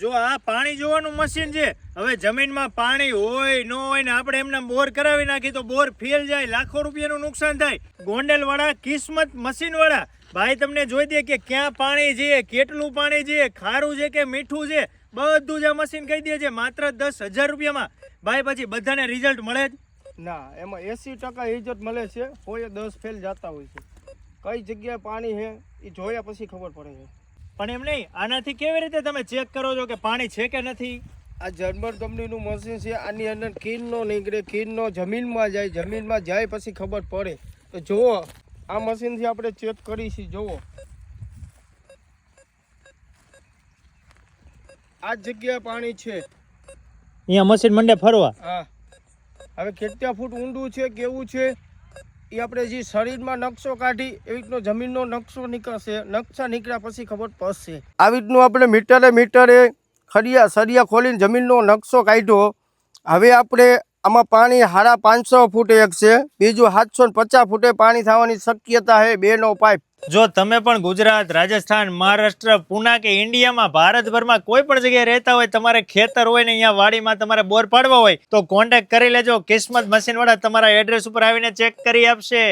જો આ પાણી જોવાનું મશીન છે, હવે જમીનમાં પાણી હોય, ન હોય ને આપણે એમને બોર કરાવી નાખી તો બોર ફેલ જાય, લાખો રૂપિયાનું નુકસાન થાય. ગોંડલ વાળા કિસ્મત મશીન વાળા ભાઈ તમને જોઈ દે કે ક્યાં પાણી છે, કેટલું પાણી છે, ખારું છે કે મીઠું છે, બધું જ આ મશીન કહી દે છે, માત્ર દસ હજાર રૂપિયામાં. ભાઈ પછી બધાને રિઝલ્ટ મળે જ? ના, એમાં એસી ટકા રિઝલ્ટ મળે છે કોઈ દસ ફેલ જતા હોય છે. કઈ જગ્યાએ પાણી છે એ જોયા પછી ખબર પડે છે. પણ એમ નહીં આનાથી કેવી રીતે તમે ચેક કરો છો કે પાણી છે કે નથી? આ જર્મન કંપનીનું મશીન છે આની અંદર ખીરનો નીકળે ખીરનો જમીનમાં જાય જમીનમાં જાય પછી ખબર પડે. તો જુઓ આ મશીનથી આપણે ચેક કરીશું જુઓ. આ જગ્યા પાણી છે. અહીંયા મશીન મંડે ફરવા? હા. હવે કેટલા ફૂટ ઊંડું છે કેવું છે? એ આપણે જે શરીરમાં નકશો કાઢી એવી રીતનો જમીનનો નકશો નીકળશે, નકશા નીકળ્યા પછી ખબર પડશે. આવી રીતનું આપણે મીટરે મીટરે ખડિયા સરિયા ખોલીને જમીનનો નકશો કાઢ્યો. હવે આપણે આમાં પાણી હાડા પાંચસો ફૂટે એક છે, બીજું સાતસો ને પચાસ ફૂટે પાણી થવાની શક્યતા છે, બેનો પાઇપ. જો તમે પણ ગુજરાત, રાજસ્થાન, મહારાષ્ટ્ર, પુના કે ઇન્ડિયામાં ભારતભરમાં કોઈ પણ જગ્યાએ રહેતા હોય, તમારે ખેતર હોય ને અહીંયા વાડીમાં તમારે બોર પાડવા હોય, તો કોન્ટેક્ટ કરી લેજો. કિસ્મત મશીન વાળા તમારા એડ્રેસ ઉપર આવીને ચેક કરી આપશે.